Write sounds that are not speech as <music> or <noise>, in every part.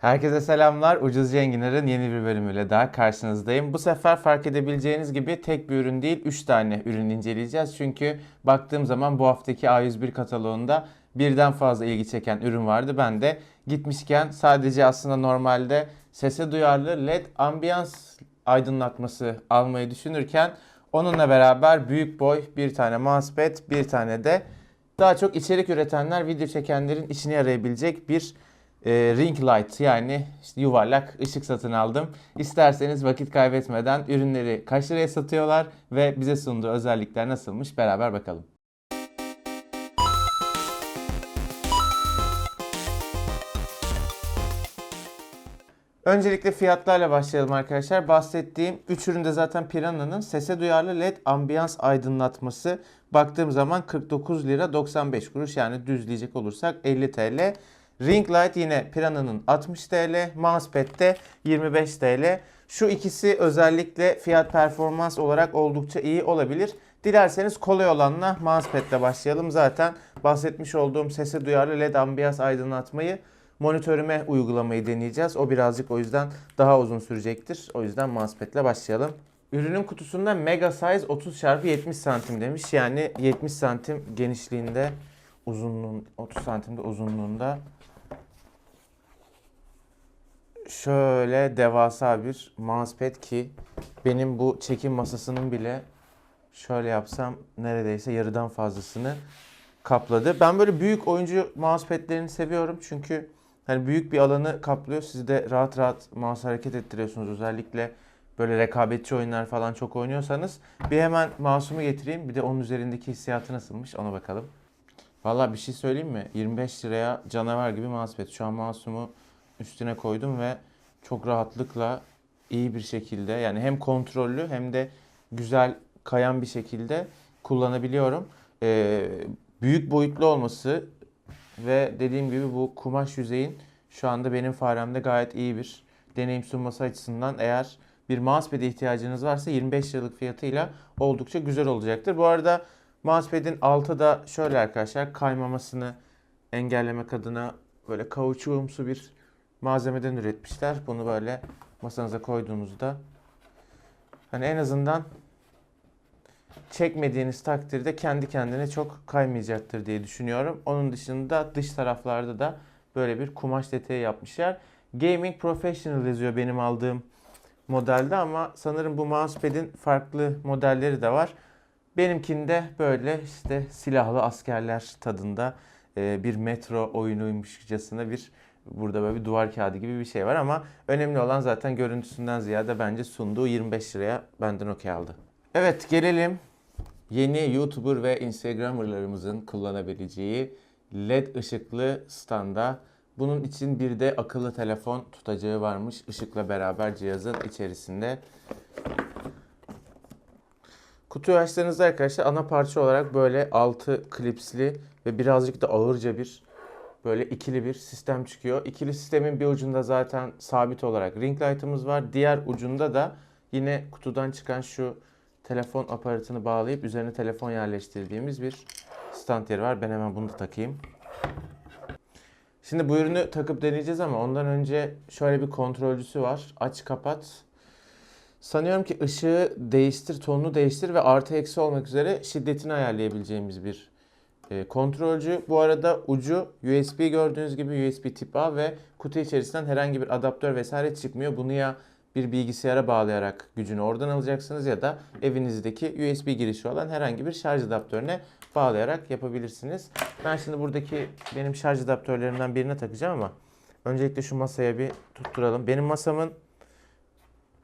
Herkese selamlar. Ucuz Enginar'ın yeni bir bölümüyle daha karşınızdayım. Bu sefer fark edebileceğiniz gibi tek bir ürün değil 3 tane ürün inceleyeceğiz. Çünkü baktığım zaman bu haftaki A101 kataloğunda birden fazla ilgi çeken ürün vardı. Ben de gitmişken sadece aslında normalde sese duyarlı LED ambiyans aydınlatması almayı düşünürken onunla beraber büyük boy bir tane mousepad, bir tane de daha çok içerik üretenler, video çekenlerin işine yarayabilecek bir e, ring light yani işte yuvarlak ışık satın aldım. İsterseniz vakit kaybetmeden ürünleri kaç liraya satıyorlar ve bize sunduğu özellikler nasılmış beraber bakalım. Öncelikle fiyatlarla başlayalım arkadaşlar. Bahsettiğim 3 üründe zaten Piranha'nın sese duyarlı LED ambiyans aydınlatması. Baktığım zaman 49 lira 95 kuruş yani düzleyecek olursak 50 TL. Ring light yine Piranha'nın 60 TL, mousepad de 25 TL. Şu ikisi özellikle fiyat performans olarak oldukça iyi olabilir. Dilerseniz kolay olanla mousepad başlayalım. Zaten bahsetmiş olduğum sese duyarlı LED ambiyans aydınlatmayı monitörüme uygulamayı deneyeceğiz. O birazcık o yüzden daha uzun sürecektir. O yüzden mousepad başlayalım. Ürünün kutusunda mega size 30 x 70 santim demiş. Yani 70 santim genişliğinde uzunluğun 30 santimde uzunluğunda şöyle devasa bir mousepad ki benim bu çekim masasının bile şöyle yapsam neredeyse yarıdan fazlasını kapladı. Ben böyle büyük oyuncu mousepad'lerini seviyorum çünkü hani büyük bir alanı kaplıyor. Siz de rahat rahat mouse hareket ettiriyorsunuz. Özellikle böyle rekabetçi oyunlar falan çok oynuyorsanız. Bir hemen mouse'umu getireyim. Bir de onun üzerindeki hissiyatı nasılmış ona bakalım. Valla bir şey söyleyeyim mi? 25 liraya canavar gibi mousepad. Şu an mouse'umu üstüne koydum ve çok rahatlıkla iyi bir şekilde yani hem kontrollü hem de güzel kayan bir şekilde kullanabiliyorum. Ee, büyük boyutlu olması ve dediğim gibi bu kumaş yüzeyin şu anda benim faremde gayet iyi bir deneyim sunması açısından eğer bir mousepad'e ihtiyacınız varsa 25 liralık fiyatıyla oldukça güzel olacaktır. Bu arada mousepad'in altı da şöyle arkadaşlar kaymamasını engellemek adına böyle kauçuğumsu bir malzemeden üretmişler. Bunu böyle masanıza koyduğunuzda hani en azından çekmediğiniz takdirde kendi kendine çok kaymayacaktır diye düşünüyorum. Onun dışında dış taraflarda da böyle bir kumaş detayı yapmışlar. Gaming Professional yazıyor benim aldığım modelde ama sanırım bu mousepad'in farklı modelleri de var. Benimkinde böyle işte silahlı askerler tadında e, bir metro oyunuymuşçasına bir burada böyle bir duvar kağıdı gibi bir şey var ama önemli olan zaten görüntüsünden ziyade bence sunduğu 25 liraya benden okey aldı. Evet gelelim yeni YouTuber ve Instagramerlarımızın kullanabileceği LED ışıklı standa. Bunun için bir de akıllı telefon tutacağı varmış ışıkla beraber cihazın içerisinde. Kutuyu açtığınızda arkadaşlar ana parça olarak böyle altı klipsli ve birazcık da ağırca bir böyle ikili bir sistem çıkıyor. İkili sistemin bir ucunda zaten sabit olarak ring light'ımız var. Diğer ucunda da yine kutudan çıkan şu telefon aparatını bağlayıp üzerine telefon yerleştirdiğimiz bir stand yeri var. Ben hemen bunu da takayım. Şimdi bu ürünü takıp deneyeceğiz ama ondan önce şöyle bir kontrolcüsü var. Aç kapat. Sanıyorum ki ışığı değiştir, tonunu değiştir ve artı eksi olmak üzere şiddetini ayarlayabileceğimiz bir e, kontrolcü. Bu arada ucu USB gördüğünüz gibi USB tip A ve kutu içerisinden herhangi bir adaptör vesaire çıkmıyor. Bunu ya bir bilgisayara bağlayarak gücünü oradan alacaksınız ya da evinizdeki USB girişi olan herhangi bir şarj adaptörüne bağlayarak yapabilirsiniz. Ben şimdi buradaki benim şarj adaptörlerimden birine takacağım ama öncelikle şu masaya bir tutturalım. Benim masamın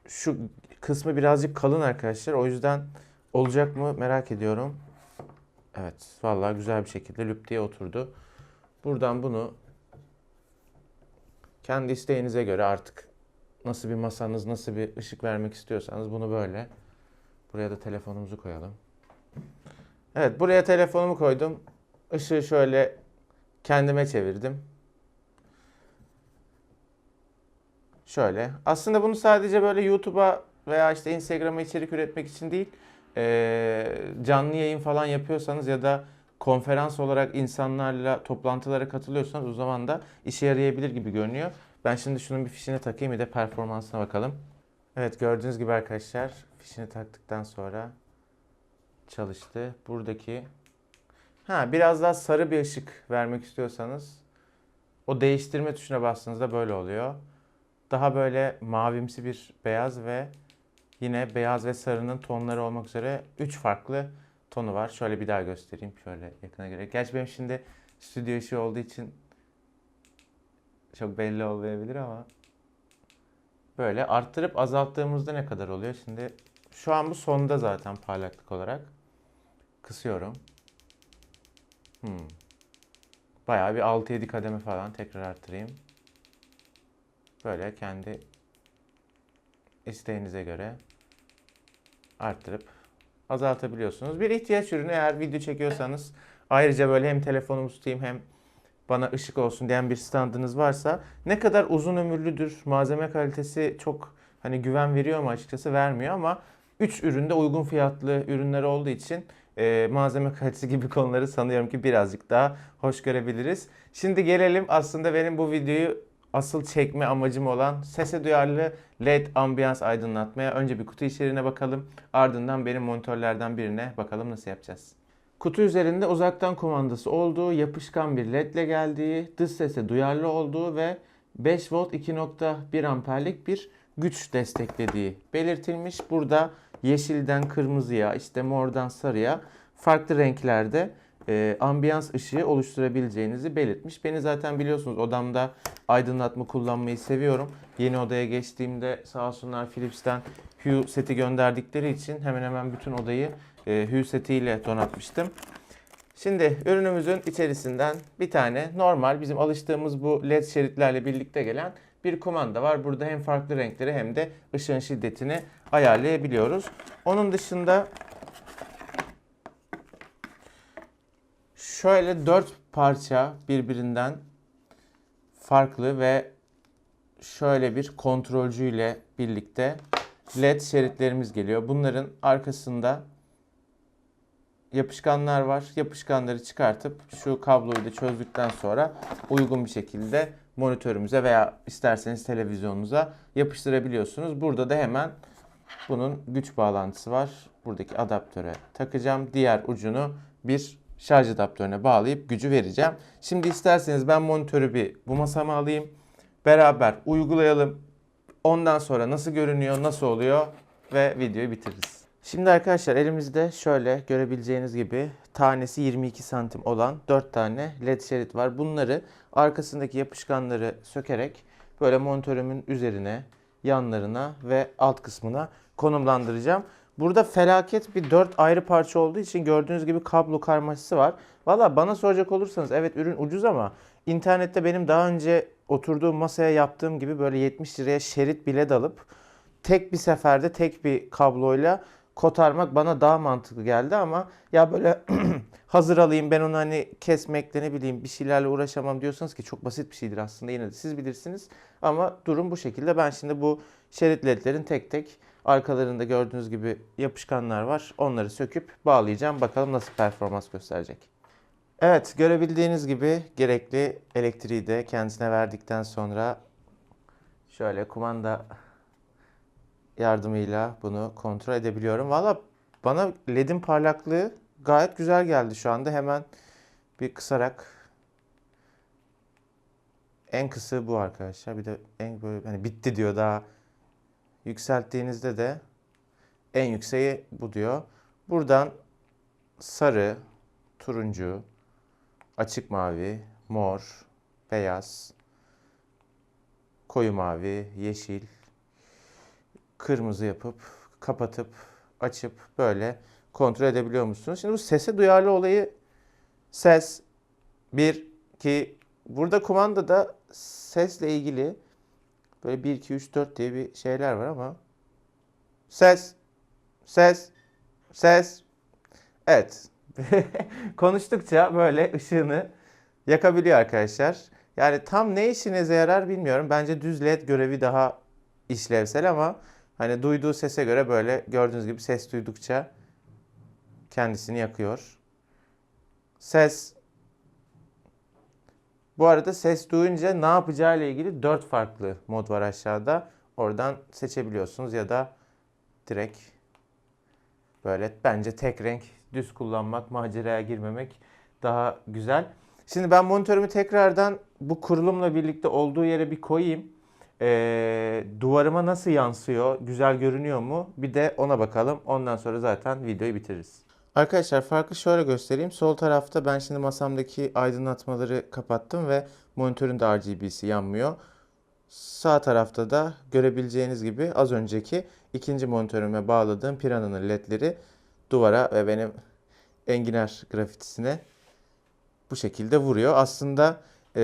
şu kısmı birazcık kalın arkadaşlar. O yüzden olacak mı merak ediyorum. Evet, vallahi güzel bir şekilde lüp diye oturdu. Buradan bunu kendi isteğinize göre artık nasıl bir masanız, nasıl bir ışık vermek istiyorsanız bunu böyle. Buraya da telefonumuzu koyalım. Evet, buraya telefonumu koydum. Işığı şöyle kendime çevirdim. Şöyle. Aslında bunu sadece böyle YouTube'a veya işte Instagram'a içerik üretmek için değil, eee, canlı yayın falan yapıyorsanız ya da konferans olarak insanlarla toplantılara katılıyorsanız o zaman da işe yarayabilir gibi görünüyor. Ben şimdi şunun bir fişini takayım bir de performansına bakalım. Evet gördüğünüz gibi arkadaşlar fişini taktıktan sonra çalıştı. Buradaki ha biraz daha sarı bir ışık vermek istiyorsanız o değiştirme tuşuna bastığınızda böyle oluyor. Daha böyle mavimsi bir beyaz ve yine beyaz ve sarının tonları olmak üzere 3 farklı tonu var. Şöyle bir daha göstereyim şöyle yakına göre. Gerçi benim şimdi stüdyo işi olduğu için çok belli olmayabilir ama böyle arttırıp azalttığımızda ne kadar oluyor? Şimdi şu an bu sonda zaten parlaklık olarak. Kısıyorum. Hmm. Bayağı bir 6-7 kademe falan tekrar arttırayım. Böyle kendi isteğinize göre arttırıp azaltabiliyorsunuz. Bir ihtiyaç ürünü eğer video çekiyorsanız ayrıca böyle hem telefonumu tutayım hem bana ışık olsun diyen bir standınız varsa ne kadar uzun ömürlüdür, malzeme kalitesi çok hani güven veriyor mu açıkçası vermiyor ama 3 üründe uygun fiyatlı ürünler olduğu için e, malzeme kalitesi gibi konuları sanıyorum ki birazcık daha hoş görebiliriz. Şimdi gelelim aslında benim bu videoyu asıl çekme amacım olan sese duyarlı LED ambiyans aydınlatmaya. Önce bir kutu içeriğine bakalım. Ardından benim monitörlerden birine bakalım nasıl yapacağız. Kutu üzerinde uzaktan kumandası olduğu, yapışkan bir led ile geldiği, dış sese duyarlı olduğu ve 5 volt 2.1 amperlik bir güç desteklediği belirtilmiş. Burada yeşilden kırmızıya, işte mordan sarıya farklı renklerde e, ambiyans ışığı oluşturabileceğinizi belirtmiş. Beni zaten biliyorsunuz odamda aydınlatma kullanmayı seviyorum. Yeni odaya geçtiğimde sağ olsunlar Philips'ten Hue seti gönderdikleri için hemen hemen bütün odayı e, Hue setiyle donatmıştım. Şimdi ürünümüzün içerisinden bir tane normal bizim alıştığımız bu led şeritlerle birlikte gelen bir kumanda var. Burada hem farklı renkleri hem de ışığın şiddetini ayarlayabiliyoruz. Onun dışında şöyle dört parça birbirinden farklı ve şöyle bir kontrolcüyle birlikte led şeritlerimiz geliyor. Bunların arkasında yapışkanlar var. Yapışkanları çıkartıp şu kabloyu da çözdükten sonra uygun bir şekilde monitörümüze veya isterseniz televizyonunuza yapıştırabiliyorsunuz. Burada da hemen bunun güç bağlantısı var. Buradaki adaptöre takacağım. Diğer ucunu bir şarj adaptörüne bağlayıp gücü vereceğim. Şimdi isterseniz ben monitörü bir bu masama alayım. Beraber uygulayalım. Ondan sonra nasıl görünüyor, nasıl oluyor ve videoyu bitiririz. Şimdi arkadaşlar elimizde şöyle görebileceğiniz gibi tanesi 22 santim olan 4 tane led şerit var. Bunları arkasındaki yapışkanları sökerek böyle monitörümün üzerine, yanlarına ve alt kısmına konumlandıracağım. Burada felaket bir 4 ayrı parça olduğu için gördüğünüz gibi kablo karmaşası var. Valla bana soracak olursanız evet ürün ucuz ama internette benim daha önce oturduğum masaya yaptığım gibi böyle 70 liraya şerit bile alıp tek bir seferde tek bir kabloyla kotarmak bana daha mantıklı geldi ama ya böyle <clears throat> hazır alayım ben onu hani kesmekle ne bileyim bir şeylerle uğraşamam diyorsanız ki çok basit bir şeydir aslında yine de siz bilirsiniz. Ama durum bu şekilde. Ben şimdi bu şerit ledlerin tek tek arkalarında gördüğünüz gibi yapışkanlar var. Onları söküp bağlayacağım. Bakalım nasıl performans gösterecek. Evet görebildiğiniz gibi gerekli elektriği de kendisine verdikten sonra şöyle kumanda yardımıyla bunu kontrol edebiliyorum. Valla bana ledin parlaklığı gayet güzel geldi şu anda. Hemen bir kısarak en kısa bu arkadaşlar. Bir de en böyle hani bitti diyor daha yükselttiğinizde de en yükseği bu diyor. Buradan sarı, turuncu, açık mavi, mor, beyaz, koyu mavi, yeşil, kırmızı yapıp kapatıp açıp böyle kontrol edebiliyor musunuz? Şimdi bu sese duyarlı olayı ses 1 2 burada kumandada sesle ilgili böyle 1 2 3 4 diye bir şeyler var ama ses ses ses evet <laughs> konuştukça böyle ışığını yakabiliyor arkadaşlar. Yani tam ne işinize yarar bilmiyorum. Bence düz led görevi daha işlevsel ama Hani duyduğu sese göre böyle gördüğünüz gibi ses duydukça kendisini yakıyor. Ses Bu arada ses duyunca ne yapacağı ile ilgili 4 farklı mod var aşağıda. Oradan seçebiliyorsunuz ya da direkt böyle bence tek renk düz kullanmak, maceraya girmemek daha güzel. Şimdi ben monitörümü tekrardan bu kurulumla birlikte olduğu yere bir koyayım. Ee, duvarıma nasıl yansıyor, güzel görünüyor mu? Bir de ona bakalım. Ondan sonra zaten videoyu bitiririz. Arkadaşlar farkı şöyle göstereyim. Sol tarafta ben şimdi masamdaki aydınlatmaları kapattım ve monitörün de RGB'si yanmıyor. Sağ tarafta da görebileceğiniz gibi az önceki ikinci monitörüme bağladığım Piranha'nın ledleri duvara ve benim enginar grafitisine bu şekilde vuruyor. Aslında eee,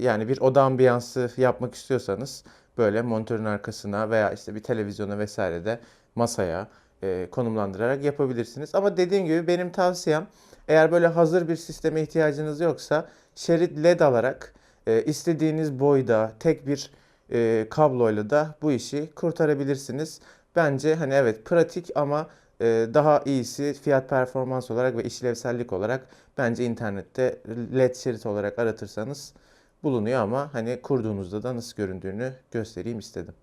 yani bir oda ambiyansı yapmak istiyorsanız böyle monitörün arkasına veya işte bir televizyona vesaire de masaya eee, konumlandırarak yapabilirsiniz. Ama dediğim gibi benim tavsiyem eğer böyle hazır bir sisteme ihtiyacınız yoksa şerit LED alarak e, istediğiniz boyda tek bir e, kabloyla da bu işi kurtarabilirsiniz. Bence hani evet pratik ama e, daha iyisi fiyat performans olarak ve işlevsellik olarak bence internette LED şerit olarak aratırsanız bulunuyor ama hani kurduğunuzda da nasıl göründüğünü göstereyim istedim.